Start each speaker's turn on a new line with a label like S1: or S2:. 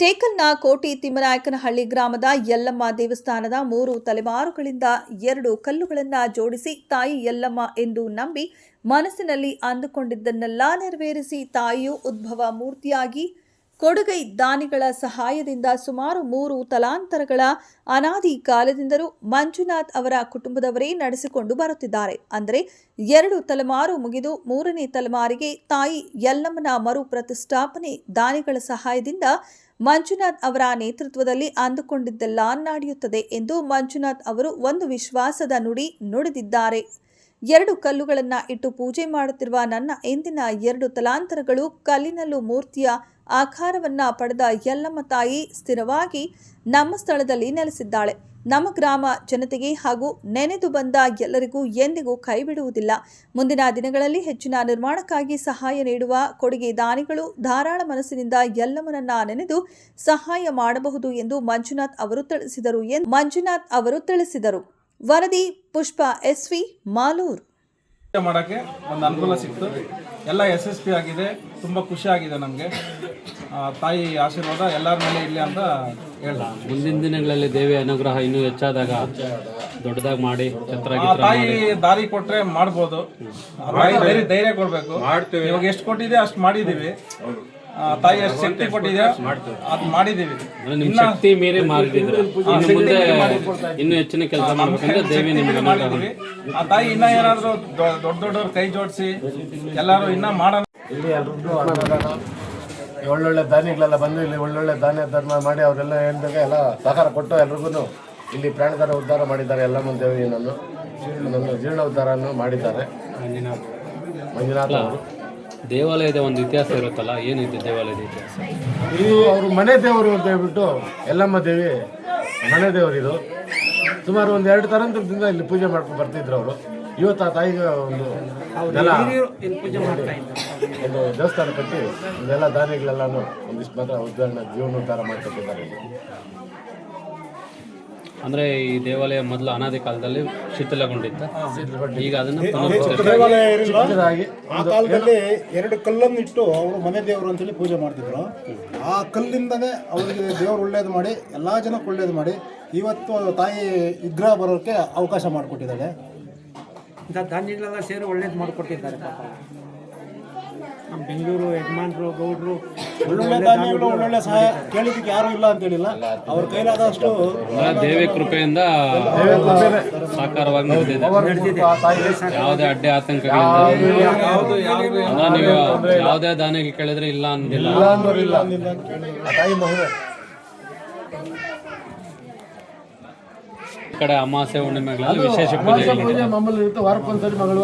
S1: ಟೇಕಲ್ನ ಕೋಟಿ ತಿಮ್ಮನಾಯಕನಹಳ್ಳಿ ಗ್ರಾಮದ ಯಲ್ಲಮ್ಮ ದೇವಸ್ಥಾನದ ಮೂರು ತಲೆಮಾರುಗಳಿಂದ ಎರಡು ಕಲ್ಲುಗಳನ್ನು ಜೋಡಿಸಿ ತಾಯಿ ಯಲ್ಲಮ್ಮ ಎಂದು ನಂಬಿ ಮನಸ್ಸಿನಲ್ಲಿ ಅಂದುಕೊಂಡಿದ್ದನ್ನೆಲ್ಲ ನೆರವೇರಿಸಿ ತಾಯಿಯು ಉದ್ಭವ ಮೂರ್ತಿಯಾಗಿ ಕೊಡುಗೈ ದಾನಿಗಳ ಸಹಾಯದಿಂದ ಸುಮಾರು ಮೂರು ತಲಾಂತರಗಳ ಅನಾದಿ ಕಾಲದಿಂದಲೂ ಮಂಜುನಾಥ್ ಅವರ ಕುಟುಂಬದವರೇ ನಡೆಸಿಕೊಂಡು ಬರುತ್ತಿದ್ದಾರೆ. ಅಂದರೆ ಎರಡು ತಲೆಮಾರು ಮುಗಿದು ಮೂರನೇ ತಲೆಮಾರಿಗೆ ತಾಯಿ ಯಲ್ಲಮ್ಮನ ಮರು ಪ್ರತಿಷ್ಠಾಪನೆ ದಾನಿಗಳ ಸಹಾಯದಿಂದ ಮಂಜುನಾಥ್ ಅವರ ನೇತೃತ್ವದಲ್ಲಿ ಅಂದುಕೊಂಡಿದ್ದೆಲ್ಲ ನಡೆಯುತ್ತದೆ ಎಂದು ಮಂಜುನಾಥ್ ಅವರು ಒಂದು ವಿಶ್ವಾಸದ ನುಡಿ ನುಡಿದಿದ್ದಾರೆ. ಎರಡು ಕಲ್ಲುಗಳನ್ನು ಇಟ್ಟು ಪೂಜೆ ಮಾಡುತ್ತಿರುವ ನನ್ನ ಎಂದಿನ ಎರಡು ತಲಾಂತರಗಳು ಕಲ್ಲಿನಲ್ಲೂ ಮೂರ್ತಿಯ ಆಕಾರವನ್ನು ಪಡೆದ ಯಲ್ಲಮ್ಮ ತಾಯಿ ಸ್ಥಿರವಾಗಿ ನಮ್ಮ ಸ್ಥಳದಲ್ಲಿ ನೆಲೆಸಿದ್ದಾಳೆ. ನಮ್ಮ ಗ್ರಾಮ ಜನತೆಗೆ ಹಾಗೂ ನೆನೆದು ಬಂದ ಎಲ್ಲರಿಗೂ ಎಂದಿಗೂ ಕೈ ಬಿಡುವುದಿಲ್ಲ ಮುಂದಿನ ದಿನಗಳಲ್ಲಿ ಹೆಚ್ಚಿನ ನಿರ್ಮಾಣಕ್ಕಾಗಿ ಸಹಾಯ ನೀಡುವ ಕೊಡುಗೆ ದಾನಿಗಳು ಧಾರಾಳ ಮನಸ್ಸಿನಿಂದ ಎಲ್ಲವನ್ನನ್ನ ನೆನೆದು ಸಹಾಯ ಮಾಡಬಹುದು ಎಂದು ಮಂಜುನಾಥ್ ಅವರು ತಿಳಿಸಿದರು ಎಂದು ಮಂಜುನಾಥ್ ಅವರು ತಿಳಿಸಿದರು. ವರದಿ ಪುಷ್ಪ ಎಸ್ವಿ ಮಾಲೂರ್.
S2: ಪೂಜೆ ಮಾಡೋಕ್ಕೆ ಒಂದು ಅನುಕೂಲ ಸಿಕ್ತು. ಎಲ್ಲ ಎಸ್ ಎಸ್ ಪಿ ಆಗಿದೆ. ತುಂಬ ಖುಷಿ ಆಗಿದೆ ನಮಗೆ. ತಾಯಿ ಆಶೀರ್ವಾದ ಎಲ್ಲರ ಮೇಲೆ ಇರಲಿ ಅಂತ ಹೇಳ
S3: ಮುಂದಿನ ದಿನಗಳಲ್ಲಿ ದೇವಿ ಅನುಗ್ರಹ ಇನ್ನೂ ಹೆಚ್ಚಾದಾಗ ದೊಡ್ಡದಾಗಿ ಮಾಡಿ ಛತ್ರ
S2: ತಾಯಿ ದಾರಿ ಕೊಟ್ರೆ ಮಾಡ್ಬೋದು. ಆ ತಾಯಿ ಧೈರ್ಯ ಕೊಡಬೇಕು. ಕೊಡ್ಬೇಕು ಇವಾಗ ಎಷ್ಟು ಕೊಟ್ಟಿದೆ ಅಷ್ಟು ಮಾಡಿದೀವಿ ಆ, ತಾಯಿ ಅಷ್ಟು ಶಕ್ತಿ ಕೊಟ್ಟಿದೆ ಅದು ಮಾಡಿದೀವಿ
S3: ನಿಮ್ಮ ಶಕ್ತಿ ಮೀರಿ ಮಾಡಿದ್ರು ಇನ್ನು ಮುಂದೆ ಇನ್ನೂ ಹೆಚ್ಚಿನ ಕೆಲಸ ಮಾಡ್ಬೇಕಂದ್ರೆ ದೇವಿ ನಿಮಗೆ ಅನುಗ್ರಹ
S2: ಆ ತಾಯಿ ಇನ್ನ ಏನಾದ್ರು ದೊಡ್ಡ ದೊಡ್ಡವ್ರು ಕೈ ಜೋಡಿಸಿ ಎಲ್ಲರೂ ಇನ್ನ ಮಾಡೋಣ.
S4: ಇಲ್ಲಿ ಎಲ್ರಿಗೂ ಒಳ್ಳೊಳ್ಳೆ ದಾನಿಗಳೆಲ್ಲ ಬಂದು ಇಲ್ಲಿ ಒಳ್ಳೊಳ್ಳೆ ಧಾನ್ಯ ಧರ್ಮ ಮಾಡಿ ಅವರೆಲ್ಲ ಹೇಳಿದಾಗ ಎಲ್ಲ ಸಹಕಾರ ಕೊಟ್ಟು ಎಲ್ರಿಗೂ ಇಲ್ಲಿ ಪ್ರಾಣದಾರ ಉದ್ಧಾರ ಮಾಡಿದ್ದಾರೆ ಎಲ್ಲ ಮುಂದೆ ನನ್ನ ಜೀರ್ಣ ಉದ್ಧಾರವನ್ನು ಮಾಡಿದ್ದಾರೆ. ಮಂಜುನಾಥ ಅವರು.
S3: ದೇವಾಲಯದ ಒಂದು ಇತಿಹಾಸ ಇರುತ್ತಲ್ಲ ಏನಿದೆ ದೇವಾಲಯದ ಇತಿಹಾಸ?
S4: ಇದು ಅವರು ಮನೆ ದೇವರು ಅಂತ ಹೇಳ್ಬಿಟ್ಟು ಎಲ್ಲಮ್ಮ ದೇವಿ ಮನೆ ದೇವರು ಇದು. ಸುಮಾರು ಒಂದು ಎರಡು ತರಂತರದಿಂದ ಇಲ್ಲಿ ಪೂಜೆ ಮಾಡ್ಕೊಂಡು ಬರ್ತಿದ್ರು ಅವರು. ಇವತ್ತು ಆ ತಾಯಿಗೆ ಒಂದು ನೆಲ ಒಂದು ದೇವಸ್ಥಾನ ಕಟ್ಟಿ ಇದೆಲ್ಲ ದಾನಿಗಳೆಲ್ಲಾನು ಒಂದಿಷ್ಟು ಮಾತ್ರ ಉದ್ಧಾರಣೆ ಜೀವನೋದ್ಧಾರ ಮಾಡ್ಕೊಟ್ಟಿದ್ದಾರೆ ಇಲ್ಲಿ.
S3: ಅಂದ್ರೆ ಈ ದೇವಾಲಯ ಮೊದಲು ಅನಾದಿ ಕಾಲದಲ್ಲಿ ಶಿಥಿಲಗೊಂಡಿತ್ತು. ಈಗ ಅದನ್ನ
S5: ದೇವಾಲಯ ಇರಲಿಲ್ಲ? ಆ ಕಾಲದಲ್ಲಿ ಎರಡು ಕಲ್ಲನ್ನು ಇಟ್ಟು ಅವರು ಮನೆ ದೇವರು ಅಂತೇಳಿ ಪೂಜೆ ಮಾಡ್ತಿದ್ರು. ಆ ಕಲ್ಲಿಂದನೇ ಅವರಿಗೆ ದೇವರು ಒಳ್ಳೇದು ಮಾಡಿ ಎಲ್ಲ ಜನಕ್ಕೆ ಒಳ್ಳೇದು ಮಾಡಿ ಇವತ್ತು ತಾಯಿ ವಿಗ್ರಹ ಬರೋಕ್ಕೆ ಅವಕಾಶ ಮಾಡಿಕೊಟ್ಟಿದ್ದಾರೆ.
S6: ಇಂಥ ಧಾನ್ಯಗಳೆಲ್ಲ ಸೇರಿ ಒಳ್ಳೇದು ಮಾಡಿಕೊಟ್ಟಿದ್ದಾರೆ ನಮ್ಮ ಬೆಂಗಳೂರು ಯಜಮಾನ್ರು ಗೌಡ್ರು
S5: ಒಳ್ಳೊಳ್ಳೆ ಧಾನ್ಯಗಳು ಒಳ್ಳೊಳ್ಳೆ ಸಹಾಯ ಕೇಳಿದ್ದಕ್ಕೆ ಯಾರು ಇಲ್ಲ ಅಂತೇಳಿಲ್ಲ ಅವ್ರ ಕೈಲಾದಷ್ಟು
S3: ದೇವಿ ಕೃಪೆಯಿಂದ ಸಾಕಾರವಾಗಿ ನಡೆದಿದೆ. ಯಾವುದೇ ಅಡ್ಡೆ ಆತಂಕ ನೀವು ಯಾವುದೇ ದಾನಿಗೆ ಕೇಳಿದ್ರೆ ಇಲ್ಲ ಅಂದಿಲ್ಲ. ಈ ಕಡೆ ಅಮಾಸೆ ಹುಣ್ಣಿಮೆಗಳಲ್ಲಿ ವಿಶೇಷ ಪೂಜೆ
S4: ಅಮಾವಾಸ್ಯೆ ವಾರಕ್ಕೊಂದ್ಸರಿ ಮಂಗಳವಾರ